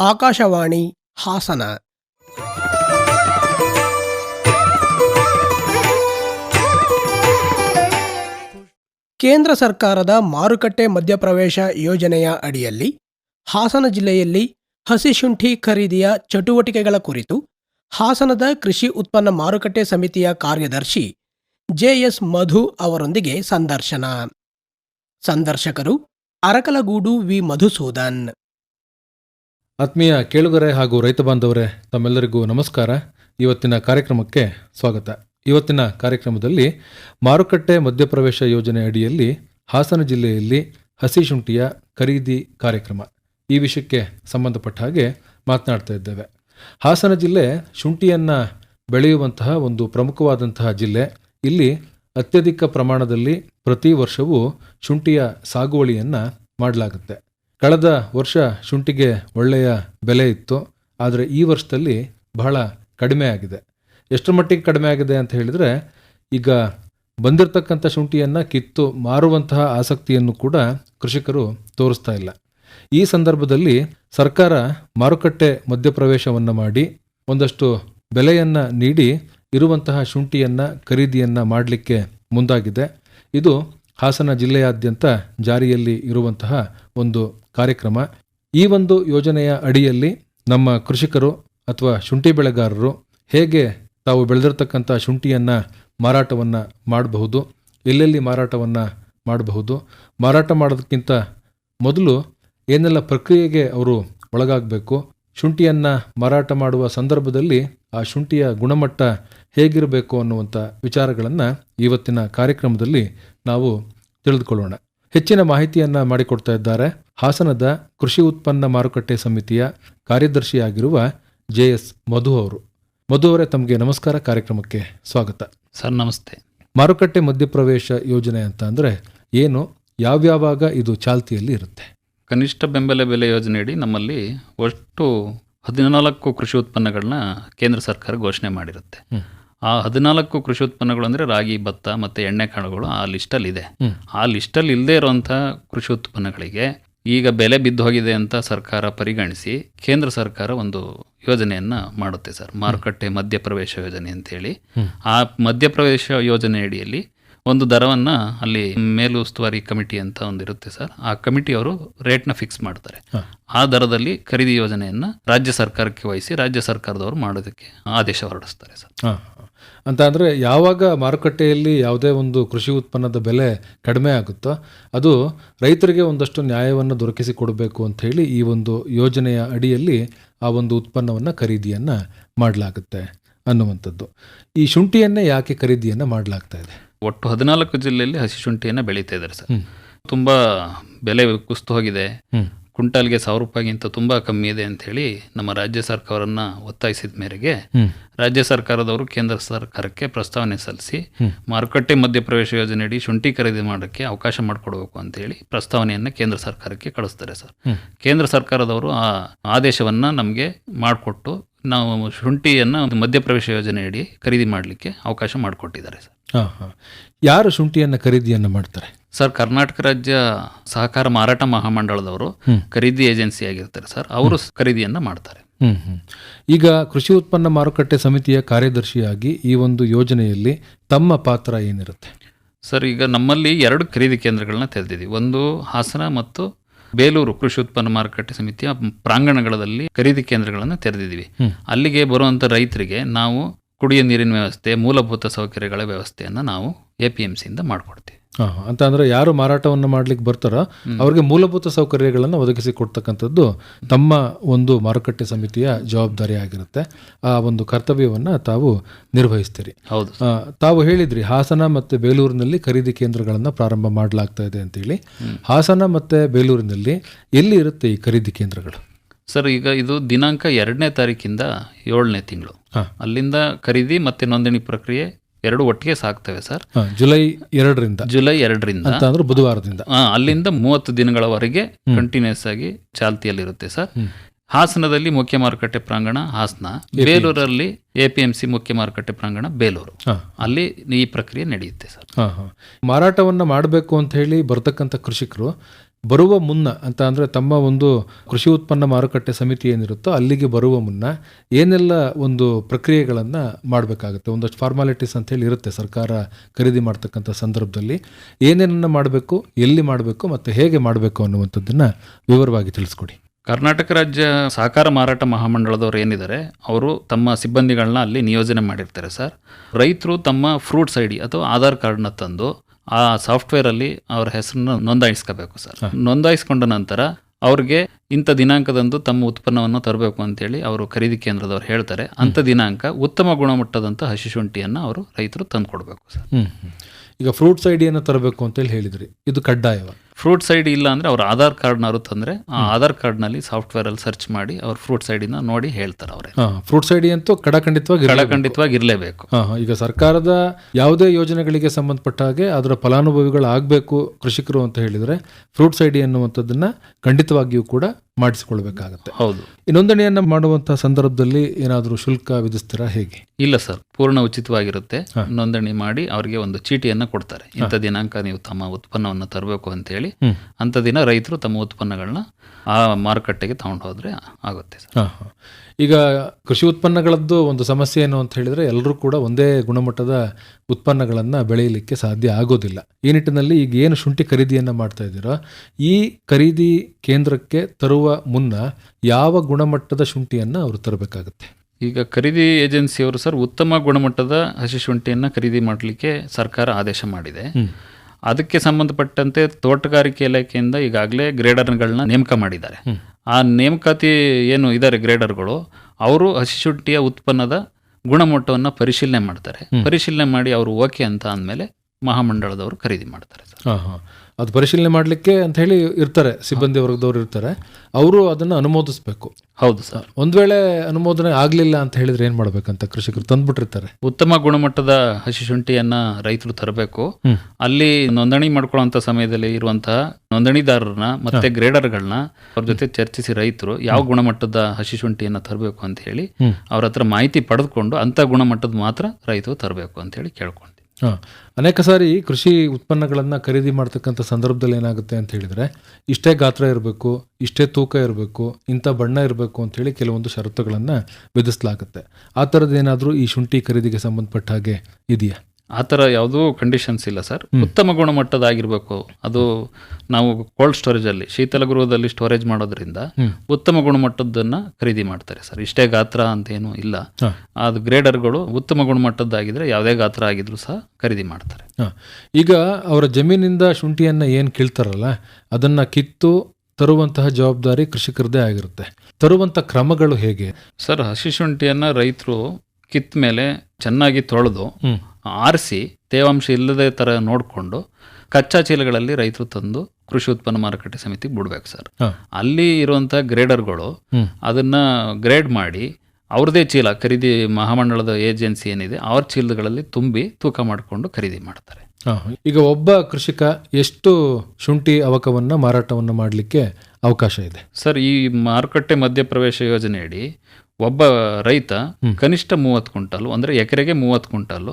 ಆಕಾಶವಾಣಿ ಹಾಸನ. ಕೇಂದ್ರ ಸರ್ಕಾರದ ಮಾರುಕಟ್ಟೆ ಮಧ್ಯಪ್ರವೇಶ ಯೋಜನೆಯ ಅಡಿಯಲ್ಲಿ ಹಾಸನ ಜಿಲ್ಲೆಯಲ್ಲಿ ಹಸಿಶುಂಠಿ ಖರೀದಿಯ ಚಟುವಟಿಕೆಗಳ ಕುರಿತು ಹಾಸನದ ಕೃಷಿ ಉತ್ಪನ್ನ ಮಾರುಕಟ್ಟೆ ಸಮಿತಿಯ ಕಾರ್ಯದರ್ಶಿ ಜೆಎಸ್ ಮಧು ಅವರೊಂದಿಗೆ ಸಂದರ್ಶನ. ಸಂದರ್ಶಕರು ಅರಕಲಗೂಡು ವಿ. ಮಧುಸೂದನ್. ಆತ್ಮೀಯ ಕೇಳುಗರೆ ಹಾಗೂ ರೈತ ಬಾಂಧವರೇ, ತಮ್ಮೆಲ್ಲರಿಗೂ ನಮಸ್ಕಾರ. ಇವತ್ತಿನ ಕಾರ್ಯಕ್ರಮಕ್ಕೆ ಸ್ವಾಗತ. ಇವತ್ತಿನ ಕಾರ್ಯಕ್ರಮದಲ್ಲಿ ಮಾರುಕಟ್ಟೆ ಮಧ್ಯಪ್ರವೇಶ ಯೋಜನೆ ಅಡಿಯಲ್ಲಿ ಹಾಸನ ಜಿಲ್ಲೆಯಲ್ಲಿ ಹಸಿ ಶುಂಠಿಯ ಖರೀದಿ ಕಾರ್ಯಕ್ರಮ. ಈ ವಿಷಯಕ್ಕೆ ಸಂಬಂಧಪಟ್ಟ ಹಾಗೆ ಮಾತನಾಡ್ತಾ ಇದ್ದೇವೆ. ಹಾಸನ ಜಿಲ್ಲೆ ಶುಂಠಿಯನ್ನು ಬೆಳೆಯುವಂತಹ ಒಂದು ಪ್ರಮುಖವಾದಂತಹ ಜಿಲ್ಲೆ. ಇಲ್ಲಿ ಅತ್ಯಧಿಕ ಪ್ರಮಾಣದಲ್ಲಿ ಪ್ರತಿ ವರ್ಷವೂ ಶುಂಠಿಯ ಸಾಗುವಳಿಯನ್ನು ಮಾಡಲಾಗುತ್ತೆ. ಕಳೆದ ವರ್ಷ ಶುಂಠಿಗೆ ಒಳ್ಳೆಯ ಬೆಲೆ ಇತ್ತು, ಆದರೆ ಈ ವರ್ಷದಲ್ಲಿ ಬಹಳ ಕಡಿಮೆ ಆಗಿದೆ. ಎಷ್ಟರ ಮಟ್ಟಿಗೆ ಕಡಿಮೆ ಆಗಿದೆ ಅಂತ ಹೇಳಿದರೆ, ಈಗ ಬಂದಿರತಕ್ಕಂಥ ಶುಂಠಿಯನ್ನು ಕಿತ್ತು ಮಾರುವಂತಹ ಆಸಕ್ತಿಯನ್ನು ಕೂಡ ಕೃಷಿಕರು ತೋರಿಸ್ತಾ ಇಲ್ಲ. ಈ ಸಂದರ್ಭದಲ್ಲಿ ಸರ್ಕಾರ ಮಾರುಕಟ್ಟೆ ಮಧ್ಯಪ್ರವೇಶವನ್ನು ಮಾಡಿ, ಒಂದಷ್ಟು ಬೆಲೆಯನ್ನು ನೀಡಿ ಇರುವಂತಹ ಶುಂಠಿಯನ್ನು ಖರೀದಿಯನ್ನು ಮಾಡಲಿಕ್ಕೆ ಮುಂದಾಗಿದೆ. ಇದು ಹಾಸನ ಜಿಲ್ಲೆಯಾದ್ಯಂತ ಜಾರಿಯಲ್ಲಿ ಇರುವಂತಹ ಒಂದು ಕಾರ್ಯಕ್ರಮ. ಈ ಒಂದು ಯೋಜನೆಯ ಅಡಿಯಲ್ಲಿ ನಮ್ಮ ಕೃಷಿಕರು ಅಥವಾ ಶುಂಠಿ ಬೆಳೆಗಾರರು ಹೇಗೆ ತಾವು ಬೆಳೆದಿರ್ತಕ್ಕಂಥ ಶುಂಠಿಯನ್ನು ಮಾರಾಟವನ್ನು ಮಾಡಬಹುದು, ಎಲ್ಲೆಲ್ಲಿ ಮಾರಾಟವನ್ನು ಮಾಡಬಹುದು, ಮಾರಾಟ ಮಾಡೋದಕ್ಕಿಂತ ಮೊದಲು ಏನೆಲ್ಲ ಪ್ರಕ್ರಿಯೆಗೆ ಅವರು ಒಳಗಾಗಬೇಕು ಶುಂಠಿಯನ್ನು ಮಾರಾಟ ಮಾಡುವ ಸಂದರ್ಭದಲ್ಲಿ ಆ ಶುಂಠಿಯ ಗುಣಮಟ್ಟ ಹೇಗಿರಬೇಕು ಅನ್ನುವಂಥ ವಿಚಾರಗಳನ್ನು ಇವತ್ತಿನ ಕಾರ್ಯಕ್ರಮದಲ್ಲಿ ನಾವು ತಿಳಿದುಕೊಳ್ಳೋಣ. ಹೆಚ್ಚಿನ ಮಾಹಿತಿಯನ್ನು ಮಾಡಿಕೊಡ್ತಾ ಇದ್ದಾರೆ. ಹಾಸನದ ಕೃಷಿ ಉತ್ಪನ್ನ ಮಾರುಕಟ್ಟೆ ಸಮಿತಿಯ ಕಾರ್ಯದರ್ಶಿಯಾಗಿರುವ ಜೆ ಎಸ್ ಮಧು ಅವರು. ಮಧು ಅವರೇ ತಮಗೆ ನಮಸ್ಕಾರ. ಕಾರ್ಯಕ್ರಮಕ್ಕೆ ಸ್ವಾಗತ. ಸರ್ ನಮಸ್ತೆ. ಮಾರುಕಟ್ಟೆ ಮಧ್ಯಪ್ರವೇಶ ಯೋಜನೆ ಅಂತ ಅಂದರೆ ಏನು? ಯಾವ್ಯಾವಾಗ ಇದು ಚಾಲ್ತಿಯಲ್ಲಿ ಇರುತ್ತೆ? ಕನಿಷ್ಠ ಬೆಂಬಲ ಬೆಲೆ ಯೋಜನೆಯಡಿ ನಮ್ಮಲ್ಲಿ ಒಟ್ಟು ಹದಿನಾಲ್ಕು ಕೃಷಿ ಉತ್ಪನ್ನಗಳನ್ನ ಕೇಂದ್ರ ಸರ್ಕಾರ ಘೋಷಣೆ ಮಾಡಿರುತ್ತೆ. ಆ ಹದಿನಾಲ್ಕು ಕೃಷಿ ಉತ್ಪನ್ನಗಳು ಅಂದರೆ ರಾಗಿ ಭತ್ತ ಮತ್ತು ಎಣ್ಣೆಕಾಳುಗಳು ಆ ಲಿಸ್ಟಲ್ಲಿ ಇದೆ. ಆ ಲಿಸ್ಟಲ್ಲಿ ಇಲ್ಲದೆ ಇರುವಂಥ ಕೃಷಿ ಉತ್ಪನ್ನಗಳಿಗೆ ಈಗ ಬೆಲೆ ಬಿದ್ದು ಹೋಗಿದೆ ಅಂತ ಸರ್ಕಾರ ಪರಿಗಣಿಸಿ ಕೇಂದ್ರ ಸರ್ಕಾರ ಒಂದು ಯೋಜನೆಯನ್ನು ಮಾಡುತ್ತೆ ಸರ್. ಮಾರುಕಟ್ಟೆ ಮಧ್ಯಪ್ರವೇಶ ಯೋಜನೆ ಅಂತೇಳಿ. ಆ ಮಧ್ಯಪ್ರವೇಶ ಯೋಜನೆ ಅಡಿಯಲ್ಲಿ ಒಂದು ದರವನ್ನು ಅಲ್ಲಿ ಮೇಲುಸ್ತುವಾರಿ ಕಮಿಟಿ ಅಂತ ಒಂದು ಇರುತ್ತೆ ಸರ್. ಆ ಕಮಿಟಿಯವರು ರೇಟ್ನ ಫಿಕ್ಸ್ ಮಾಡ್ತಾರೆ. ಆ ದರದಲ್ಲಿ ಖರೀದಿ ಯೋಜನೆಯನ್ನು ರಾಜ್ಯ ಸರ್ಕಾರಕ್ಕೆ ವಹಿಸಿ ರಾಜ್ಯ ಸರ್ಕಾರದವರು ಮಾಡೋದಕ್ಕೆ ಆದೇಶ ಹೊರಡಿಸ್ತಾರೆ ಸರ್. ಹಾಂ. ಅಂತ ಅಂದರೆ ಯಾವಾಗ ಮಾರುಕಟ್ಟೆಯಲ್ಲಿ ಯಾವುದೇ ಒಂದು ಕೃಷಿ ಉತ್ಪನ್ನದ ಬೆಲೆ ಕಡಿಮೆ ಆಗುತ್ತೋ ಅದು ರೈತರಿಗೆ ಒಂದಷ್ಟು ನ್ಯಾಯವನ್ನು ದೊರಕಿಸಿ ಕೊಡಬೇಕು ಅಂತ ಹೇಳಿ ಈ ಒಂದು ಯೋಜನೆಯ ಅಡಿಯಲ್ಲಿ ಆ ಒಂದು ಉತ್ಪನ್ನವನ್ನು ಖರೀದಿಯನ್ನು ಮಾಡಲಾಗುತ್ತೆ ಅನ್ನುವಂಥದ್ದು. ಈ ಶುಂಠಿಯನ್ನೇ ಯಾಕೆ ಖರೀದಿಯನ್ನು ಮಾಡಲಾಗ್ತಾ ಇದೆ? ಒಟ್ಟು ಹದಿನಾಲ್ಕು ಜಿಲ್ಲೆಯಲ್ಲಿ ಹಸಿ ಶುಂಠಿಯನ್ನು ಬೆಳೀತಾ ಇದ್ದಾರೆ ಸರ್. ತುಂಬಾ ಬೆಲೆ ಕುಸ್ತು ಹೋಗಿದೆ. ಕುಂಟಾಲ್ಗೆ ಕ್ವಿಂಟಾಲ್ಗೆ ಸಾವಿರ ರೂಪಾಯಿಗಿಂತ ತುಂಬ ಕಮ್ಮಿ ಇದೆ ಅಂತ ಹೇಳಿ ನಮ್ಮ ರಾಜ್ಯ ಸರ್ಕಾರವನ್ನು ಒತ್ತಾಯಿಸಿದ ಮೇರೆಗೆ ರಾಜ್ಯ ಸರ್ಕಾರದವರು ಕೇಂದ್ರ ಸರ್ಕಾರಕ್ಕೆ ಪ್ರಸ್ತಾವನೆ ಸಲ್ಲಿಸಿ. ಮಾರುಕಟ್ಟೆ ಮಧ್ಯಪ್ರವೇಶ ಯೋಜನೆಯಡಿ ಶುಂಠಿ ಖರೀದಿ ಮಾಡೋಕ್ಕೆ ಅವಕಾಶ ಮಾಡಿಕೊಡ್ಬೇಕು ಅಂತೇಳಿ ಪ್ರಸ್ತಾವನೆಯನ್ನು ಕೇಂದ್ರ ಸರ್ಕಾರಕ್ಕೆ ಕಳಿಸ್ತಾರೆ ಸರ್. ಕೇಂದ್ರ ಸರ್ಕಾರದವರು ಆ ಆದೇಶವನ್ನು ನಮಗೆ ಮಾಡಿಕೊಟ್ಟು ನಾವು ಶುಂಠಿಯನ್ನು ಮಧ್ಯಪ್ರವೇಶ ಯೋಜನೆಯಡಿ ಖರೀದಿ ಮಾಡಲಿಕ್ಕೆ ಅವಕಾಶ ಮಾಡಿಕೊಟ್ಟಿದ್ದಾರೆ ಸರ್. ಯಾರು ಶುಂಠಿಯನ್ನು ಖರೀದಿಯನ್ನು ಮಾಡ್ತಾರೆ? ಸರ್ ಕರ್ನಾಟಕ ರಾಜ್ಯ ಸಹಕಾರ ಮಾರಾಟ ಮಹಾಮಂಡಳದವರು ಹ್ಮ್. ಖರೀದಿ ಏಜೆನ್ಸಿ ಆಗಿರ್ತಾರೆ ಸರ್. ಅವರು ಖರೀದಿಯನ್ನ ಮಾಡ್ತಾರೆ. ಈಗ ಕೃಷಿ ಉತ್ಪನ್ನ ಮಾರುಕಟ್ಟೆ ಸಮಿತಿಯ ಕಾರ್ಯದರ್ಶಿಯಾಗಿ ಈ ಒಂದು ಯೋಜನೆಯಲ್ಲಿ ತಮ್ಮ ಪಾತ್ರ ಏನಿರುತ್ತೆ? ಸರ್ ಈಗ ನಮ್ಮಲ್ಲಿ ಎರಡು ಖರೀದಿ ಕೇಂದ್ರಗಳನ್ನ ತೆರೆದಿದ್ದೀವಿ. ಒಂದು ಹಾಸನ ಮತ್ತು ಬೇಲೂರು ಕೃಷಿ ಉತ್ಪನ್ನ ಮಾರುಕಟ್ಟೆ ಸಮಿತಿಯ ಪ್ರಾಂಗಣಗಳಲ್ಲಿ ಖರೀದಿ ಕೇಂದ್ರಗಳನ್ನು ತೆರೆದಿದ್ದೀವಿ. ಅಲ್ಲಿಗೆ ಬರುವಂಥ ರೈತರಿಗೆ ನಾವು ಕುಡಿಯ ನೀರಿನ ವ್ಯವಸ್ಥೆ ಮೂಲಭೂತ ಸೌಕರ್ಯಗಳ ವ್ಯವಸ್ಥೆಯನ್ನು ನಾವು ಎ ಪಿ ಎಂ ಸಿಯಿಂದ ಮಾಡಿಕೊಡ್ತೀವಿ. ಅಂತ ಅಂದರೆ ಯಾರು ಮಾರಾಟವನ್ನು ಮಾಡ್ಲಿಕ್ಕೆ ಬರ್ತಾರೋ ಅವರಿಗೆ ಮೂಲಭೂತ ಸೌಕರ್ಯಗಳನ್ನು ಒದಗಿಸಿ ಕೊಡ್ತಕ್ಕಂಥದ್ದು ತಮ್ಮ ಒಂದು ಮಾರುಕಟ್ಟೆ ಸಮಿತಿಯ ಜವಾಬ್ದಾರಿ ಆಗಿರುತ್ತೆ. ಆ ಒಂದು ಕರ್ತವ್ಯವನ್ನು ತಾವು ನಿರ್ವಹಿಸ್ತೀರಿ. ಹೌದು. ತಾವು ಹೇಳಿದ್ರಿ ಹಾಸನ ಮತ್ತು ಬೇಲೂರಿನಲ್ಲಿ ಖರೀದಿ ಕೇಂದ್ರಗಳನ್ನು ಪ್ರಾರಂಭ ಮಾಡಲಾಗ್ತಾ ಇದೆ ಅಂತೇಳಿ ಹಾಸನ ಮತ್ತು ಬೇಲೂರಿನಲ್ಲಿ ಎಲ್ಲಿ ಇರುತ್ತೆ ಈ ಖರೀದಿ ಕೇಂದ್ರಗಳು? ಸರ್ ಈಗ ಇದು ದಿನಾಂಕ ಎರಡನೇ ತಾರೀಕಿಂದ ಏಳನೇ ತಿಂಗಳು. ಅಲ್ಲಿಂದ ಖರೀದಿ ಮತ್ತೆ ನೋಂದಣಿ ಪ್ರಕ್ರಿಯೆ ಎರಡು ಒಟ್ಟಿಗೆ ಸಾಕ್ತವೆ ಸರ್. ಜುಲೈ ಎರಡರಿಂದ. ಜುಲೈ ಎರಡರಿಂದ. ಬುಧವಾರದಿಂದ. ಅಲ್ಲಿಂದ ಮೂವತ್ತು ದಿನಗಳವರೆಗೆ ಕಂಟಿನ್ಯೂಸ್ ಆಗಿ ಚಾಲ್ತಿಯಲ್ಲಿರುತ್ತೆ ಸರ್. ಹಾಸನದಲ್ಲಿ ಮುಖ್ಯ ಮಾರುಕಟ್ಟೆ ಪ್ರಾಂಗಣ ಹಾಸನ ಬೇಲೂರಲ್ಲಿ ಎ ಪಿ ಎಂ ಸಿ ಮುಖ್ಯ ಮಾರುಕಟ್ಟೆ ಪ್ರಾಂಗಣ ಬೇಲೂರು. ಅಲ್ಲಿ ಈ ಪ್ರಕ್ರಿಯೆ ನಡೆಯುತ್ತೆ ಸರ್. ಮಾರಾಟವನ್ನು ಮಾಡಬೇಕು ಅಂತ ಹೇಳಿ ಬರ್ತಕ್ಕಂಥ ಕೃಷಿಕರು ಬರುವ ಮುನ್ನ ಅಂತ ಅಂದರೆ ತಮ್ಮ ಒಂದು ಕೃಷಿ ಉತ್ಪನ್ನ ಮಾರುಕಟ್ಟೆ ಸಮಿತಿ ಏನಿರುತ್ತೋ ಅಲ್ಲಿಗೆ ಬರುವ ಮುನ್ನ ಏನೆಲ್ಲ ಒಂದು ಪ್ರಕ್ರಿಯೆಗಳನ್ನು ಮಾಡಬೇಕಾಗುತ್ತೆ? ಒಂದಷ್ಟು ಫಾರ್ಮಾಲಿಟೀಸ್ ಅಂತ ಹೇಳಿ ಇರುತ್ತೆ ಸರ್ಕಾರ ಖರೀದಿ ಮಾಡ್ತಕ್ಕಂಥ ಸಂದರ್ಭದಲ್ಲಿ. ಏನೇನನ್ನು ಮಾಡಬೇಕು, ಎಲ್ಲಿ ಮಾಡಬೇಕು ಮತ್ತು ಹೇಗೆ ಮಾಡಬೇಕು ಅನ್ನುವಂಥದ್ದನ್ನು ವಿವರವಾಗಿ ತಿಳಿಸ್ಕೊಡಿ. ಕರ್ನಾಟಕ ರಾಜ್ಯ ಸಹಕಾರ ಮಾರಾಟ ಮಹಾಮಂಡಳದವ್ರು ಏನಿದ್ದಾರೆ, ಅವರು ತಮ್ಮ ಸಿಬ್ಬಂದಿಗಳನ್ನ ಅಲ್ಲಿ ನಿಯೋಜನೆ ಮಾಡಿರ್ತಾರೆ ಸರ್. ರೈತರು ತಮ್ಮ ಫ್ರೂಟ್ಸ್ ಐ ಡಿ ಅಥವಾ ಆಧಾರ್ ಕಾರ್ಡ್ನ ತಂದು ಆ ಸಾಫ್ಟ್ವೇರಲ್ಲಿ ಅವ್ರ ಹೆಸರನ್ನ ನೋಂದಾಯಿಸ್ಕೋಬೇಕು ಸರ್. ನೋಂದಾಯಿಸ್ಕೊಂಡ ನಂತರ ಅವ್ರಿಗೆ ಇಂಥ ದಿನಾಂಕದಂದು ತಮ್ಮ ಉತ್ಪನ್ನವನ್ನು ತರಬೇಕು ಅಂತೇಳಿ ಅವರು ಖರೀದಿ ಕೇಂದ್ರದವ್ರು ಹೇಳ್ತಾರೆ. ಅಂಥ ದಿನಾಂಕ ಉತ್ತಮ ಗುಣಮಟ್ಟದಂಥ ಹಸಿ ಶುಂಠಿಯನ್ನು ಅವರು ರೈತರು ತಂದು ಕೊಡಬೇಕು ಸರ್. ಈಗ ಫ್ರೂಟ್ಸ್ ಐಡಿಯನ್ನು ತರಬೇಕು ಅಂತೇಳಿ ಹೇಳಿದ್ರಿ. ಇದು ಕಡ್ಡಾಯವ? ಫ್ರೂಟ್ಸ್ ಐಡಿ ಇಲ್ಲ ಅಂದರೆ ಅವರ ಆಧಾರ್ ಕಾರ್ಡ್ನವರು ತಂದರೆ ಆ ಆಧಾರ್ ಕಾರ್ಡ್ನಲ್ಲಿ ಸಾಫ್ಟ್ವೇರಲ್ಲಿ ಸರ್ಚ್ ಮಾಡಿ ಅವ್ರ ಫ್ರೂಟ್ಸ್ ಐಡಿನ ಡಿನ ನೋಡಿ ಹೇಳ್ತಾರೆ ಅವರೇ. ಫ್ರೂಟ್ಸ್ ಐಡಿ ಅಂತೂ ಕಡಖಂಡಿತವಾಗಿ ಕಡಖಂಡಿತವಾಗಿ ಖಂಡಿತವಾಗಿ ಇರಲೇಬೇಕು. ಈಗ ಸರ್ಕಾರದ ಯಾವುದೇ ಯೋಜನೆಗಳಿಗೆ ಸಂಬಂಧಪಟ್ಟ ಹಾಗೆ ಅದರ ಫಲಾನುಭವಿಗಳಾಗಬೇಕು ಕೃಷಿಕರು ಅಂತ ಹೇಳಿದರೆ ಫ್ರೂಟ್ಸ್ ಐಡಿ ಅನ್ನುವಂಥದ್ದನ್ನು ಖಂಡಿತವಾಗಿಯೂ ಕೂಡ ಮಾಡಿಸಿಕೊಳ್ಬೇಕಾಗತ್ತೆ. ಹೌದು. ಈ ನೋಂದಣಿಯನ್ನ ಮಾಡುವಂತಹ ಸಂದರ್ಭದಲ್ಲಿ ಏನಾದರೂ ಶುಲ್ಕ ವಿಧಿಸ್ತೀರಾ ಹೇಗೆ? ಇಲ್ಲ ಸರ್. ಪೂರ್ಣ ಉಚಿತವಾಗಿರುತ್ತೆ. ನೋಂದಣಿ ಮಾಡಿ ಅವರಿಗೆ ಒಂದು ಚೀಟಿಯನ್ನು ಕೊಡ್ತಾರೆ. ಇಂಥ ದಿನಾಂಕ ನೀವು ತಮ್ಮ ಉತ್ಪನ್ನವನ್ನು ತರಬೇಕು ಅಂತೇಳಿ. ಅಂಥ ದಿನ ರೈತರು ತಮ್ಮ ಉತ್ಪನ್ನಗಳನ್ನ ಆ ಮಾರುಕಟ್ಟೆಗೆ ತಗೊಂಡು ಹೋದ್ರೆ ಆಗುತ್ತೆ. ಈಗ ಕೃಷಿ ಉತ್ಪನ್ನಗಳದ್ದು ಒಂದು ಸಮಸ್ಯೆ ಏನು ಅಂತ ಹೇಳಿದ್ರೆ ಎಲ್ಲರೂ ಕೂಡ ಒಂದೇ ಗುಣಮಟ್ಟದ ಉತ್ಪನ್ನಗಳನ್ನು ಬೆಳೆಯಲಿಕ್ಕೆ ಸಾಧ್ಯ ಆಗೋದಿಲ್ಲ. ಈ ನಿಟ್ಟಿನಲ್ಲಿ ಈಗ ಏನು ಶುಂಠಿ ಖರೀದಿಯನ್ನು ಮಾಡ್ತಾ ಇದ್ದೀರೋ ಈ ಖರೀದಿ ಕೇಂದ್ರಕ್ಕೆ ತರುವ ಮುನ್ನ ಯಾವ ಗುಣಮಟ್ಟದ ಶುಂಠಿಯನ್ನು ಅವರು ತರಬೇಕಾಗುತ್ತೆ? ಈಗ ಖರೀದಿ ಏಜೆನ್ಸಿಯವರು ಸರ್ ಉತ್ತಮ ಗುಣಮಟ್ಟದ ಹಸಿ ಶುಂಠಿಯನ್ನು ಖರೀದಿ ಮಾಡಲಿಕ್ಕೆ ಸರ್ಕಾರ ಆದೇಶ ಮಾಡಿದೆ. ಅದಕ್ಕೆ ಸಂಬಂಧಪಟ್ಟಂತೆ ತೋಟಗಾರಿಕೆ ಇಲಾಖೆಯಿಂದ ಈಗಾಗಲೇ ಗ್ರೇಡರ್ಗಳನ್ನ ನೇಮಕ ಮಾಡಿದ್ದಾರೆ. ಆ ನೇಮಕಾತಿ ಏನು ಇದ್ದಾರೆ ಗ್ರೇಡರ್ಗಳು ಅವರು ಹಸಿ ಶುಂಠಿಯ ಉತ್ಪನ್ನದ ಗುಣಮಟ್ಟವನ್ನು ಪರಿಶೀಲನೆ ಮಾಡ್ತಾರೆ. ಪರಿಶೀಲನೆ ಮಾಡಿ ಅವರು ಓಕೆ ಅಂತ ಅಂದಮೇಲೆ ಮಹಾಮಂಡಳದವರು ಖರೀದಿ ಮಾಡ್ತಾರೆ ಸರ್. ಅದು ಪರಿಶೀಲನೆ ಮಾಡಲಿಕ್ಕೆ ಅಂತ ಹೇಳಿ ಇರ್ತಾರೆ ಸಿಬ್ಬಂದಿ ವರ್ಗದವರು ಇರ್ತಾರೆ. ಅವರು ಅದನ್ನು ಅನುಮೋದಿಸಬೇಕು. ಹೌದು ಸರ್. ಒಂದು ವೇಳೆ ಅನುಮೋದನೆ ಆಗಲಿಲ್ಲ ಅಂತ ಹೇಳಿದ್ರೆ ಏನು ಮಾಡಬೇಕಂತ ಕೃಷಿಕರು ತಂದ್ಬಿಟ್ಟಿರ್ತಾರೆ. ಉತ್ತಮ ಗುಣಮಟ್ಟದ ಹಸಿ ಶುಂಠಿಯನ್ನು ರೈತರು ತರಬೇಕು. ಅಲ್ಲಿ ನೋಂದಣಿ ಮಾಡ್ಕೊಳ್ಳೋ ಸಮಯದಲ್ಲಿ ಇರುವಂತಹ ನೋಂದಣಿದಾರರನ್ನ ಮತ್ತೆ ಗ್ರೇಡರ್ಗಳನ್ನ ಅವ್ರ ಜೊತೆ ಚರ್ಚಿಸಿ ರೈತರು ಯಾವ ಗುಣಮಟ್ಟದ ಹಸಿ ಶುಂಠಿಯನ್ನ ತರಬೇಕು ಅಂತ ಹೇಳಿ ಅವ್ರ ಹತ್ರ ಮಾಹಿತಿ ಪಡೆದುಕೊಂಡು ಅಂತ ಗುಣಮಟ್ಟದ ಮಾತ್ರ ರೈತರು ತರಬೇಕು ಅಂತ ಹೇಳಿ ಕೇಳ್ಕೊಂತೀವಿ. ಹಾಂ. ಅನೇಕ ಸಾರಿ ಕೃಷಿ ಉತ್ಪನ್ನಗಳನ್ನು ಖರೀದಿ ಮಾಡ್ತಕ್ಕಂಥ ಸಂದರ್ಭದಲ್ಲಿ ಏನಾಗುತ್ತೆ ಅಂತ ಹೇಳಿದರೆ, ಇಷ್ಟೇ ಗಾತ್ರ ಇರಬೇಕು, ಇಷ್ಟೇ ತೂಕ ಇರಬೇಕು, ಇಂಥ ಬಣ್ಣ ಇರಬೇಕು ಅಂಥೇಳಿ ಕೆಲವೊಂದು ಷರತ್ತುಗಳನ್ನು ವಿಧಿಸಲಾಗುತ್ತೆ. ಆ ಥರದ್ದು ಏನಾದರೂ ಈ ಶುಂಠಿ ಖರೀದಿಗೆ ಸಂಬಂಧಪಟ್ಟ ಹಾಗೆ ಇದೆಯಾ? ಆ ಥರ ಯಾವುದೂ ಕಂಡೀಷನ್ಸ್ ಇಲ್ಲ ಸರ್. ಉತ್ತಮ ಗುಣಮಟ್ಟದಾಗಿರಬೇಕು. ಅದು ನಾವು ಕೋಲ್ಡ್ ಸ್ಟೋರೇಜಲ್ಲಿ ಶೀತಲ ಗೃಹದಲ್ಲಿ ಸ್ಟೋರೇಜ್ ಮಾಡೋದ್ರಿಂದ ಉತ್ತಮ ಗುಣಮಟ್ಟದನ್ನು ಖರೀದಿ ಮಾಡ್ತಾರೆ ಸರ್. ಇಷ್ಟೇ ಗಾತ್ರ ಅಂತೇನು ಇಲ್ಲ. ಅದು ಗ್ರೇಡರ್ಗಳು ಉತ್ತಮ ಗುಣಮಟ್ಟದ್ದಾಗಿದ್ರೆ ಯಾವುದೇ ಗಾತ್ರ ಆಗಿದ್ರೂ ಸಹ ಖರೀದಿ ಮಾಡ್ತಾರೆ. ಈಗ ಅವರ ಜಮೀನಿಂದ ಶುಂಠಿಯನ್ನು ಏನು ಕೀಳ್ತಾರಲ್ಲ ಅದನ್ನು ಕಿತ್ತು ತರುವಂತಹ ಜವಾಬ್ದಾರಿ ಕೃಷಿಕರದೇ ಆಗಿರುತ್ತೆ. ತರುವಂಥ ಕ್ರಮಗಳು ಹೇಗೆ? ಸರ್ ಹಸಿ ಶುಂಠಿಯನ್ನು ರೈತರು ಕಿತ್ತ ಮೇಲೆ ಚೆನ್ನಾಗಿ ತೊಳೆದು. ಆರಿಸಿ ತೇವಾಂಶ ಇಲ್ಲದೆ ಥರ ನೋಡಿಕೊಂಡು ಕಚ್ಚಾ ಚೀಲಗಳಲ್ಲಿ ರೈತರು ತಂದು ಕೃಷಿ ಉತ್ಪನ್ನ ಮಾರುಕಟ್ಟೆ ಸಮಿತಿಗೆ ಬಿಡ್ಬೇಕು ಸರ್. ಅಲ್ಲಿ ಇರುವಂಥ ಗ್ರೇಡರ್ಗಳು ಅದನ್ನು ಗ್ರೇಡ್ ಮಾಡಿ ಅವ್ರದೇ ಚೀಲ ಖರೀದಿ ಮಹಾಮಂಡಳದ ಏಜೆನ್ಸಿ ಏನಿದೆ ಅವ್ರ ಚೀಲಗಳಲ್ಲಿ ತುಂಬಿ ತೂಕ ಮಾಡಿಕೊಂಡು ಖರೀದಿ ಮಾಡ್ತಾರೆ. ಈಗ ಒಬ್ಬ ಕೃಷಿಕ ಎಷ್ಟು ಶುಂಠಿ ಅವಕವನ್ನು ಮಾರಾಟವನ್ನು ಮಾಡಲಿಕ್ಕೆ ಅವಕಾಶ ಇದೆ? ಸರ್ ಈ ಮಾರುಕಟ್ಟೆ ಮಧ್ಯಪ್ರವೇಶ ಯೋಜನೆಯಡಿ ಒಬ್ಬ ರೈತ ಕನಿಷ್ಠ ಮೂವತ್ತು ಕ್ವಿಂಟಲ್ ಅಂದ್ರೆ ಎಕರೆಗೆ ಮೂವತ್ತು ಕ್ವಿಂಟಲ್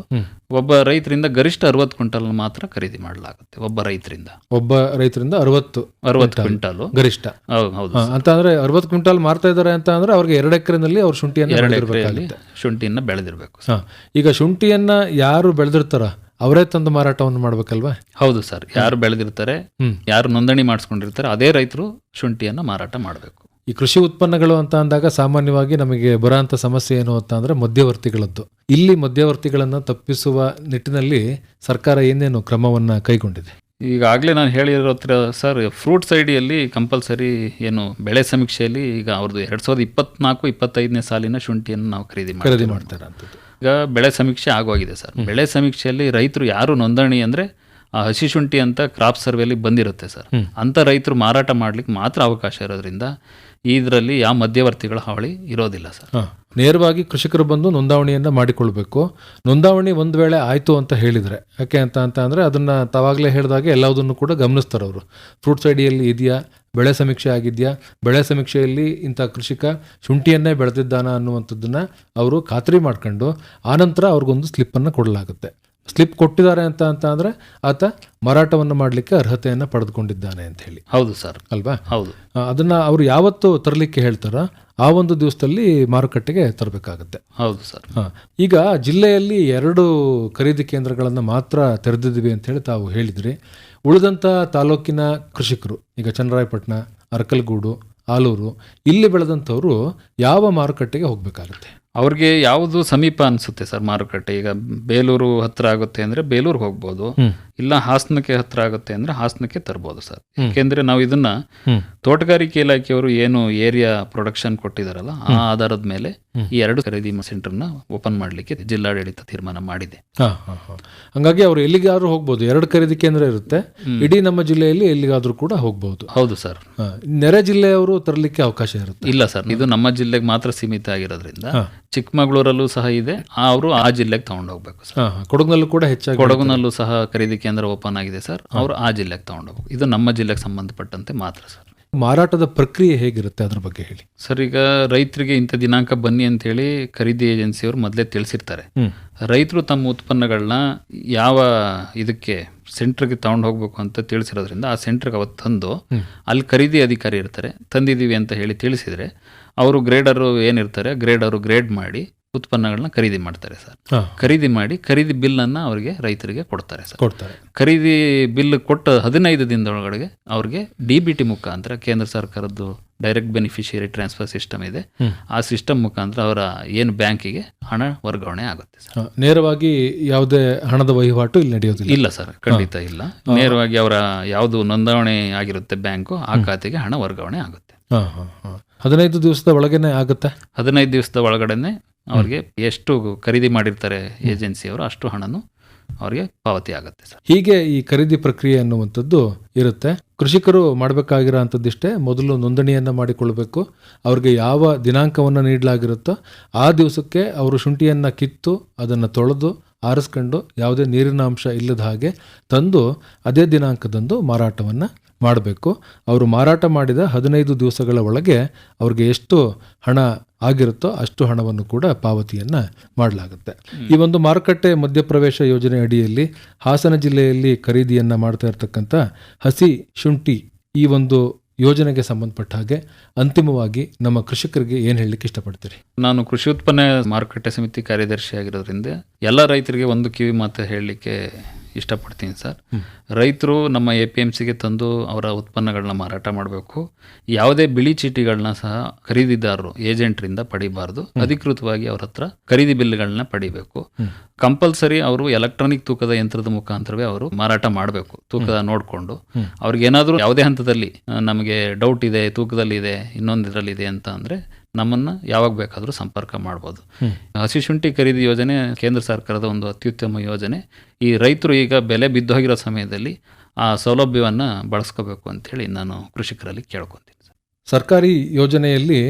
ಒಬ್ಬ ರೈತರಿಂದ ಗರಿಷ್ಠ ಅರವತ್ತು ಕ್ವಿಂಟಲ್ ಮಾತ್ರ ಖರೀದಿ ಮಾಡಲಾಗುತ್ತೆ ಒಬ್ಬ ರೈತರಿಂದ. ಒಬ್ಬ ರೈತರಿಂದ ಅರವತ್ತು ಅರವತ್ತು ಕ್ವಿಂಟಲ್ ಗರಿಷ್ಠ. ಹೌದು ಅಂತ ಅಂದ್ರೆ ಅರವತ್ತು ಕ್ವಿಂಟಲ್ ಮಾರ್ತಾ ಇದ್ದಾರೆ ಅಂತ ಅಂದ್ರೆ ಅವ್ರಿಗೆ ಎರಡು ಎಕರೆನಲ್ಲಿ ಅವ್ರು ಶುಂಠಿಯನ್ನು ಶುಂಠಿಯನ್ನ ಬೆಳೆದಿರ್ಬೇಕು ಈಗ ಶುಂಠಿಯನ್ನ ಯಾರು ಬೆಳೆದಿರ್ತಾರ? ಅವರೇ ತಂದು ಮಾರಾಟವನ್ನು ಮಾಡ್ಬೇಕಲ್ವಾ? ಹೌದು ಸರ್ ಯಾರು ಬೆಳೆದಿರ್ತಾರೆ ಯಾರು ನೋಂದಣಿ ಮಾಡಿಸ್ಕೊಂಡಿರ್ತಾರೆ ಅದೇ ರೈತರು ಶುಂಠಿಯನ್ನ ಮಾರಾಟ ಮಾಡಬೇಕು. ಈ ಕೃಷಿ ಉತ್ಪನ್ನಗಳು ಅಂತ ಅಂದಾಗ ಸಾಮಾನ್ಯವಾಗಿ ನಮಗೆ ಬರೋಂಥ ಸಮಸ್ಯೆ ಏನು ಅಂತ ಅಂದರೆ ಮಧ್ಯವರ್ತಿಗಳದ್ದು. ಇಲ್ಲಿ ಮಧ್ಯವರ್ತಿಗಳನ್ನು ತಪ್ಪಿಸುವ ನಿಟ್ಟಿನಲ್ಲಿ ಸರ್ಕಾರ ಏನೇನು ಕ್ರಮವನ್ನು ಕೈಗೊಂಡಿದೆ? ಈಗಾಗಲೇ ನಾನು ಹೇಳಿರೋ ಹತ್ರ ಸರ್ ಫ್ರೂಟ್ ಸೈಡಿಯಲ್ಲಿ ಕಂಪಲ್ಸರಿ ಏನು ಬೆಳೆ ಸಮೀಕ್ಷೆಯಲ್ಲಿ ಈಗ ಅವ್ರದ್ದು ಎರಡು ಸಾವಿರದ ಇಪ್ಪತ್ನಾಲ್ಕು ಇಪ್ಪತ್ತೈದನೇ ಸಾಲಿನ ಶುಂಠಿಯನ್ನು ನಾವು ಖರೀದಿ ಖರೀದಿ ಮಾಡ್ತಾರೆ ಈಗ ಬೆಳೆ ಸಮೀಕ್ಷೆ ಆಗೋಗಿದೆ ಸರ್. ಬೆಳೆ ಸಮೀಕ್ಷೆಯಲ್ಲಿ ರೈತರು ಯಾರು ನೋಂದಣಿ ಅಂದರೆ ಆ ಹಸಿ ಶುಂಠಿ ಅಂತ ಕ್ರಾಪ್ ಸರ್ವೆಯಲ್ಲಿ ಬಂದಿರುತ್ತೆ ಸರ್. ಅಂತ ರೈತರು ಮಾರಾಟ ಮಾಡ್ಲಿಕ್ಕೆ ಮಾತ್ರ ಅವಕಾಶ ಇರೋದ್ರಿಂದ ಇದರಲ್ಲಿ ಯಾವ ಮಧ್ಯವರ್ತಿಗಳ ಹಾವಳಿ ಇರೋದಿಲ್ಲ ಸರ್. ಹಾ, ನೇರವಾಗಿ ಕೃಷಿಕರು ಬಂದು ನೋಂದಾವಣಿಯನ್ನು ಮಾಡಿಕೊಳ್ಬೇಕು. ನೋಂದಾವಣಿ ಒಂದು ವೇಳೆ ಆಯಿತು ಅಂತ ಹೇಳಿದರೆ ಯಾಕೆ ಅಂತ ಅಂತ ಅಂದರೆ ಅದನ್ನು ತಾವಾಗಲೇ ಹೇಳಿದಾಗೆ ಎಲ್ಲದನ್ನು ಕೂಡ ಗಮನಿಸ್ತಾರೆ ಅವರು. ಫ್ರೂಟ್ಸ್ ಐಡಿಯಲ್ಲಿ ಇದೆಯಾ ಬೆಳೆ ಸಮೀಕ್ಷೆ ಆಗಿದೆಯಾ ಬೆಳೆ ಸಮೀಕ್ಷೆಯಲ್ಲಿ ಇಂಥ ಕೃಷಿಕ ಶುಂಠಿಯನ್ನೇ ಬೆಳೆದಿದ್ದಾನ ಅನ್ನುವಂಥದ್ದನ್ನು ಅವರು ಖಾತ್ರಿ ಮಾಡ್ಕೊಂಡು ಆನಂತರ ಅವ್ರಿಗೊಂದು ಸ್ಲಿಪ್ಪನ್ನು ಕೊಡಲಾಗುತ್ತೆ. ಸ್ಲಿಪ್ ಕೊಟ್ಟಿದ್ದಾರೆ ಅಂತ ಅಂತ ಅಂದ್ರೆ ಆತ ಮಾರಾಟವನ್ನು ಮಾಡಲಿಕ್ಕೆ ಅರ್ಹತೆಯನ್ನು ಪಡೆದುಕೊಂಡಿದ್ದಾನೆ ಅಂತ ಹೇಳಿ. ಹೌದು ಸರ್. ಅಲ್ವಾ? ಹೌದು. ಅದನ್ನ ಅವರು ಯಾವತ್ತು ತರಲಿಕ್ಕೆ ಹೇಳ್ತಾರ ಆ ಒಂದು ದಿವಸದಲ್ಲಿ ಮಾರುಕಟ್ಟೆಗೆ ತರಬೇಕಾಗತ್ತೆ. ಹೌದು ಸರ್. ಹಾ. ಈಗ ಜಿಲ್ಲೆಯಲ್ಲಿ ಎರಡು ಖರೀದಿ ಕೇಂದ್ರಗಳನ್ನು ಮಾತ್ರ ತೆರೆದಿದ್ದೀವಿ ಅಂತ ಹೇಳಿ ತಾವು ಹೇಳಿದ್ರಿ. ಉಳಿದಂಥ ತಾಲೂಕಿನ ಕೃಷಿಕರು ಈಗ ಚನ್ನರಾಯಪಟ್ಟಣ ಅರಕಲ್ಗೂಡು ಆಲೂರು ಇಲ್ಲಿ ಬೆಳೆದಂಥವರು ಯಾವ ಮಾರುಕಟ್ಟೆಗೆ ಹೋಗಬೇಕಾಗುತ್ತೆ? ಅವ್ರಿಗೆ ಯಾವುದು ಸಮೀಪ ಅನಿಸುತ್ತೆ ಸರ್ ಮಾರುಕಟ್ಟೆ ಈಗ ಬೇಲೂರು ಹತ್ರ ಆಗುತ್ತೆ ಅಂದರೆ ಬೇಲೂರಿಗೆ ಹೋಗ್ಬೋದು. ಇಲ್ಲ ಹಾಸನಕ್ಕೆ ಹತ್ರ ಆಗುತ್ತೆ ಅಂದ್ರೆ ಹಾಸನಕ್ಕೆ ತರ್ಬೋದು ಸರ್. ಯಾಕೆಂದ್ರೆ ನಾವು ಇದನ್ನ ತೋಟಗಾರಿಕೆ ಇಲಾಖೆಯವರು ಏನು ಏರಿಯಾ ಪ್ರೊಡಕ್ಷನ್ ಕೊಟ್ಟಿದಾರಲ್ಲ ಆ ಆಧಾರದ ಮೇಲೆ ಈ ಎರಡು ಖರೀದಿ ಸೆಂಟರ್ನ ಓಪನ್ ಮಾಡಲಿಕ್ಕೆ ಜಿಲ್ಲಾಡಳಿತ ತೀರ್ಮಾನ ಮಾಡಿದೆ. ಹಂಗಾಗಿ ಅವರು ಎಲ್ಲಿಗಾದ್ರೂ ಹೋಗ್ಬೋದು. ಎರಡು ಖರೀದಿ ಕೇಂದ್ರ ಇರುತ್ತೆ. ಇಡೀ ನಮ್ಮ ಜಿಲ್ಲೆಯಲ್ಲಿ ಎಲ್ಲಿಗಾದ್ರೂ ಕೂಡ ಹೋಗ್ಬಹುದು ಹೌದು ಸರ್. ನೆರೆ ಜಿಲ್ಲೆಯವರು ತರಲಿಕ್ಕೆ ಅವಕಾಶ ಇರುತ್ತೆ. ಇಲ್ಲ ಸರ್ ಇದು ನಮ್ಮ ಜಿಲ್ಲೆಗೆ ಮಾತ್ರ ಸೀಮಿತ ಆಗಿರೋದ್ರಿಂದ. ಚಿಕ್ಕಮಗಳೂರಲ್ಲೂ ಸಹ ಇದೆ ಅವರು ಆ ಜಿಲ್ಲೆಗೆ ತಗೊಂಡು ಹೋಗ್ಬೇಕು ಸರ್. ಕೊಡಗಿನಲ್ಲೂ ಕೂಡ ಹೆಚ್ಚಾಗಿ ಕೊಡಗುನಲ್ಲೂ ಸಹ ಖರೀದಿ ಕೇಂದ್ರ ಓಪನ್ ಆಗಿದೆ ಸರ್. ಅವರು ಆ ಜಿಲ್ಲೆಗೆ ತಗೊಂಡೋಗ್ಬೇಕು. ಇದು ನಮ್ಮ ಜಿಲ್ಲೆಗೆ ಸಂಬಂಧಪಟ್ಟಂತೆ ಮಾತ್ರ ಸರ್. ಮಾರಾಟದ ಪ್ರಕ್ರಿಯೆ ಹೇಗಿರುತ್ತೆ ಅದ್ರ ಬಗ್ಗೆ ಹೇಳಿ. ಸರ್ ಈಗ ರೈತರಿಗೆ ಇಂಥ ದಿನಾಂಕ ಬನ್ನಿ ಅಂತ ಹೇಳಿ ಖರೀದಿ ಏಜೆನ್ಸಿಯವರು ಮೊದಲೇ ತಿಳಿಸಿರ್ತಾರೆ. ರೈತರು ತಮ್ಮ ಉತ್ಪನ್ನಗಳನ್ನ ಯಾವ ಇದಕ್ಕೆ ಸೆಂಟ್ರಿಗೆ ತಗೊಂಡು ಹೋಗ್ಬೇಕು ಅಂತ ತಿಳಿಸಿರೋದ್ರಿಂದ ಆ ಸೆಂಟ್ರಿಗೆ ಅವತ್ತು ತಂದು. ಅಲ್ಲಿ ಖರೀದಿ ಅಧಿಕಾರಿ ಇರ್ತಾರೆ. ತಂದಿದ್ದೀವಿ ಅಂತ ಹೇಳಿ ತಿಳಿಸಿದರೆ ಅವರು ಗ್ರೇಡರು ಏನಿರ್ತಾರೆ ಗ್ರೇಡರು ಗ್ರೇಡ್ ಮಾಡಿ ಉತ್ಪನ್ನಗಳನ್ನ ಖರೀದಿ ಮಾಡ್ತಾರೆ ಸರ್. ಖರೀದಿ ಮಾಡಿ ಖರೀದಿ ಬಿಲ್ ಅನ್ನ ಅವರಿಗೆ ರೈತರಿಗೆ ಕೊಡ್ತಾರೆ ಸರ್. ಕೊಡ್ತಾರೆ. ಖರೀದಿ ಬಿಲ್ ಕೊಟ್ಟ ಹದಿನೈದು ದಿನದೊಳಗಡೆ ಅವ್ರಿಗೆ ಡಿ ಬಿ ಟಿ ಮುಖಾಂತರ ಕೇಂದ್ರ ಸರ್ಕಾರದ್ದು ಡೈರೆಕ್ಟ್ ಬೆನಿಫಿಷಿಯರಿ ಟ್ರಾನ್ಸ್ಫರ್ ಸಿಸ್ಟಮ್ ಇದೆ. ಆ ಸಿಸ್ಟಮ್ ಮುಖಾಂತರ ಅವರ ಏನು ಬ್ಯಾಂಕಿಗೆ ಹಣ ವರ್ಗಾವಣೆ ಆಗುತ್ತೆ ಸರ್. ನೇರವಾಗಿ ಯಾವುದೇ ಹಣದ ವಹಿವಾಟು ಇಲ್ಲಿ ನಡೆಯೋದಿಲ್ಲ ಇಲ್ಲ ಸರ್ ಖಂಡಿತ ಇಲ್ಲ. ನೇರವಾಗಿ ಅವರ ಯಾವುದು ನೋಂದಣಿ ಆಗಿರುತ್ತೆ ಬ್ಯಾಂಕು ಆ ಖಾತೆಗೆ ಹಣ ವರ್ಗಾವಣೆ ಆಗುತ್ತೆ. ಹದಿನೈದು ದಿವಸದ ಒಳಗೇನೆ ಆಗುತ್ತೆ? ಹದಿನೈದು ದಿವಸದ ಒಳಗಡೆನೆ ಅವ್ರಿಗೆ ಎಷ್ಟು ಖರೀದಿ ಮಾಡಿರ್ತಾರೆ ಏಜೆನ್ಸಿಯವರು ಅಷ್ಟು ಹಣನು ಅವರಿಗೆ ಪಾವತಿ ಆಗುತ್ತೆ ಸರ್. ಹೀಗೆ ಈ ಖರೀದಿ ಪ್ರಕ್ರಿಯೆ ಅನ್ನುವಂಥದ್ದು ಇರುತ್ತೆ. ಕೃಷಿಕರು ಮಾಡಬೇಕಾಗಿರೋ ಅಂಥದ್ದಿಷ್ಟೇ ಮೊದಲು ನೋಂದಣಿಯನ್ನು ಮಾಡಿಕೊಳ್ಬೇಕು. ಅವ್ರಿಗೆ ಯಾವ ದಿನಾಂಕವನ್ನು ನೀಡಲಾಗಿರುತ್ತೋ ಆ ದಿವಸಕ್ಕೆ ಅವರು ಶುಂಠಿಯನ್ನು ಕಿತ್ತು ಅದನ್ನು ತೊಳೆದು ಆರಿಸ್ಕೊಂಡು ಯಾವುದೇ ನೀರಿನ ಅಂಶ ಇಲ್ಲದ ಹಾಗೆ ತಂದು ಅದೇ ದಿನಾಂಕದಂದು ಮಾರಾಟವನ್ನು ಮಾಡಬೇಕು. ಅವರು ಮಾರಾಟ ಮಾಡಿದ ಹದಿನೈದು ದಿವಸಗಳ ಒಳಗೆ ಅವ್ರಿಗೆ ಎಷ್ಟು ಹಣ ಆಗಿರುತ್ತೋ ಅಷ್ಟು ಹಣವನ್ನು ಕೂಡ ಪಾವತಿಯನ್ನು ಮಾಡಲಾಗುತ್ತೆ. ಈ ಒಂದು ಮಾರುಕಟ್ಟೆ ಮಧ್ಯಪ್ರವೇಶ ಯೋಜನೆ ಅಡಿಯಲ್ಲಿ ಹಾಸನ ಜಿಲ್ಲೆಯಲ್ಲಿ ಖರೀದಿಯನ್ನು ಮಾಡ್ತಾ ಇರ್ತಕ್ಕಂಥ ಹಸಿ ಶುಂಠಿ ಈ ಒಂದು ಯೋಜನೆಗೆ ಸಂಬಂಧಪಟ್ಟ ಹಾಗೆ ಅಂತಿಮವಾಗಿ ನಮ್ಮ ಕೃಷಿಕರಿಗೆ ಏನು ಹೇಳಲಿಕ್ಕೆ ಇಷ್ಟಪಡ್ತೀರಿ? ನಾನು ಕೃಷಿ ಉತ್ಪನ್ನ ಮಾರುಕಟ್ಟೆ ಸಮಿತಿ ಕಾರ್ಯದರ್ಶಿ ಆಗಿರೋದ್ರಿಂದ ಎಲ್ಲ ರೈತರಿಗೆ ಒಂದು ಕಿವಿ ಮಾತು ಹೇಳಲಿಕ್ಕೆ ಇಷ್ಟಪಡ್ತೀನಿ ಸರ್. ರೈತರು ನಮ್ಮ ಎ ಪಿ ಎಂ ಸಿಗೆ ತಂದು ಅವರ ಉತ್ಪನ್ನಗಳನ್ನ ಮಾರಾಟ ಮಾಡಬೇಕು. ಯಾವುದೇ ಬಿಳಿ ಚೀಟಿಗಳನ್ನ ಸಹ ಖರೀದಿದಾರರು ಏಜೆಂಟ್ರಿಂದ ಪಡಿಬಾರ್ದು. ಅಧಿಕೃತವಾಗಿ ಅವ್ರ ಹತ್ರ ಖರೀದಿ ಬಿಲ್ಗಳನ್ನ ಪಡಿಬೇಕು. ಕಂಪಲ್ಸರಿ ಅವರು ಎಲೆಕ್ಟ್ರಾನಿಕ್ ತೂಕದ ಯಂತ್ರದ ಮುಖಾಂತರವೇ ಅವರು ಮಾರಾಟ ಮಾಡಬೇಕು. ತೂಕದ ನೋಡಿಕೊಂಡು. ಅವ್ರಿಗೆ ಏನಾದರೂ ಯಾವುದೇ ಹಂತದಲ್ಲಿ ನಮಗೆ ಡೌಟ್ ಇದೆ ತೂಕದಲ್ಲಿ ಇದೆ ಇನ್ನೊಂದು ಇದರಲ್ಲಿ ಇದೆ ಅಂತ ಅಂದರೆ ನಮ್ಮನ್ನು ಯಾವಾಗ ಬೇಕಾದರೂ ಸಂಪರ್ಕ ಮಾಡ್ಬೋದು. ಹಸಿ ಶುಂಠಿ ಖರೀದಿ ಯೋಜನೆ ಕೇಂದ್ರ ಸರ್ಕಾರದ ಒಂದು ಅತ್ಯುತ್ತಮ ಯೋಜನೆ. ಈ ರೈತರು ಈಗ ಬೆಲೆ ಬಿದ್ದೋಗಿರೋ ಸಮಯದಲ್ಲಿ ಆ ಸೌಲಭ್ಯವನ್ನು ಬಳಸ್ಕೋಬೇಕು ಅಂತೇಳಿ ನಾನು ಕೃಷಿಕರಲ್ಲಿ ಕೇಳ್ಕೊತೀನಿ ಸರ್. ಸರ್ಕಾರಿ ಯೋಜನೆಯಲ್ಲಿ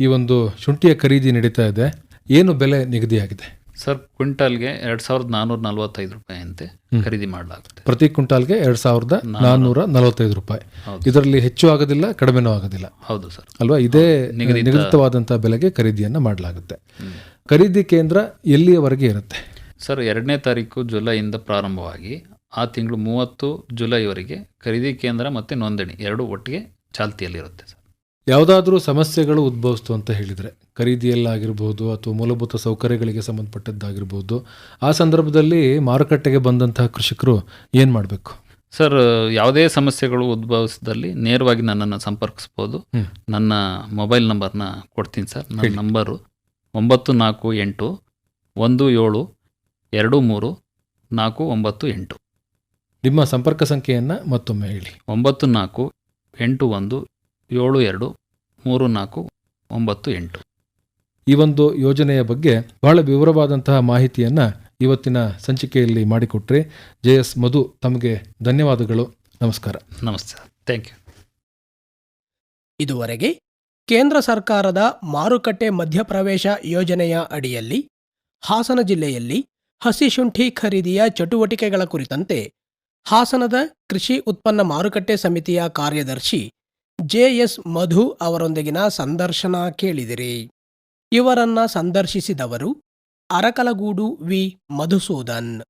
ಈ ಒಂದು ಶುಂಠಿಯ ಖರೀದಿ ನಡೀತಾ ಇದೆ. ಏನು ಬೆಲೆ ನಿಗದಿಯಾಗಿದೆ? ಸರ್ ಕ್ವಿಂಟಲ್ಗೆ ಎರಡ್ ಸಾವಿರದ ನಾನೂರ ನಲ್ವತ್ತೈದು ರೂಪಾಯಿ ಅಂತೆ ಖರೀದಿ ಮಾಡಲಾಗುತ್ತೆ. ಪ್ರತಿ ಕ್ವಿಂಟಾಲ್ಗೆ ಎರಡ್ ಸಾವಿರದ ನಾನೂರ ನಲವತ್ತೈದು ರೂಪಾಯಿ. ಇದರಲ್ಲಿ ಹೆಚ್ಚು ಆಗೋದಿಲ್ಲ ಕಡಿಮೆನೂ ಆಗೋದಿಲ್ಲ. ಹೌದು ಸರ್. ಅಲ್ವಾ? ಇದೇ ನಿಗದಿತ- ನಿಗದಿತವಾದಂತಹ ಬೆಲೆಗೆ ಖರೀದಿಯನ್ನು ಮಾಡಲಾಗುತ್ತೆ. ಖರೀದಿ ಕೇಂದ್ರ ಎಲ್ಲಿಯವರೆಗೆ ಇರುತ್ತೆ? ಸರ್ ಎರಡನೇ ತಾರೀಕು ಜುಲೈಯಿಂದ ಪ್ರಾರಂಭವಾಗಿ ಆ ತಿಂಗಳು ಮೂವತ್ತು ಜುಲೈವರೆಗೆ ಖರೀದಿ ಕೇಂದ್ರ ಮತ್ತು ನೋಂದಣಿ ಎರಡು ಒಟ್ಟಿಗೆ ಚಾಲ್ತಿಯಲ್ಲಿರುತ್ತೆ ಸರ್. ಯಾವುದಾದ್ರೂ ಸಮಸ್ಯೆಗಳು ಉದ್ಭವಿಸ್ತು ಅಂತ ಹೇಳಿದರೆ ಖರೀದಿಯಲ್ಲಾಗಿರ್ಬೋದು ಅಥವಾ ಮೂಲಭೂತ ಸೌಕರ್ಯಗಳಿಗೆ ಸಂಬಂಧಪಟ್ಟದ್ದಾಗಿರ್ಬೋದು ಆ ಸಂದರ್ಭದಲ್ಲಿ ಮಾರುಕಟ್ಟೆಗೆ ಬಂದಂತಹ ಕೃಷಿಕರು ಏನು ಮಾಡಬೇಕು? ಸರ್ ಯಾವುದೇ ಸಮಸ್ಯೆಗಳು ಉದ್ಭವಿಸಿದಲ್ಲಿ ನೇರವಾಗಿ ನನ್ನನ್ನು ಸಂಪರ್ಕಿಸ್ಬೋದು. ನನ್ನ ಮೊಬೈಲ್ ನಂಬರ್ನ ಕೊಡ್ತೀನಿ ಸರ್. ನನ್ನ ನಂಬರು ಒಂಬತ್ತು ನಾಲ್ಕು ಎಂಟು ಒಂದು ಏಳು ಎರಡು ಮೂರು ನಾಲ್ಕು ಒಂಬತ್ತು ಎಂಟು. ನಿಮ್ಮ ಸಂಪರ್ಕ ಸಂಖ್ಯೆಯನ್ನು ಮತ್ತೊಮ್ಮೆ ಹೇಳಿ. ಒಂಬತ್ತು ನಾಲ್ಕು ಎಂಟು ಒಂದು ಏಳು ಎರಡು ಮೂರು ನಾಲ್ಕು ಒಂಬತ್ತು ಎಂಟು. ಈ ಒಂದು ಯೋಜನೆಯ ಬಗ್ಗೆ ಬಹಳ ವಿವರವಾದಂತಹ ಮಾಹಿತಿಯನ್ನು ಇವತ್ತಿನ ಸಂಚಿಕೆಯಲ್ಲಿ ಮಾಡಿಕೊಟ್ರೆ ಜೆ ಎಸ್ ಮಧು ತಮಗೆ ಧನ್ಯವಾದಗಳು. ನಮಸ್ಕಾರ. ನಮಸ್ತೆ. Thank you. ಇದುವರೆಗೆ ಕೇಂದ್ರ ಸರ್ಕಾರದ ಮಾರುಕಟ್ಟೆ ಮಧ್ಯಪ್ರವೇಶ ಯೋಜನೆಯ ಅಡಿಯಲ್ಲಿ ಹಾಸನ ಜಿಲ್ಲೆಯಲ್ಲಿ ಹಸಿಶುಂಠಿ ಖರೀದಿಯ ಚಟುವಟಿಕೆಗಳ ಕುರಿತಂತೆ ಹಾಸನದ ಕೃಷಿ ಉತ್ಪನ್ನ ಮಾರುಕಟ್ಟೆ ಸಮಿತಿಯ ಕಾರ್ಯದರ್ಶಿ ಜೆಎಸ್ ಮಧು ಅವರೊಂದಿಗಿನ ಸಂದರ್ಶನ ಕೇಳಿದಿರಿ. ಇವರನ್ನ ಸಂದರ್ಶಿಸಿದವರು ಅರಕಲಗೂಡು ವಿ. ಮಧುಸೂದನ್.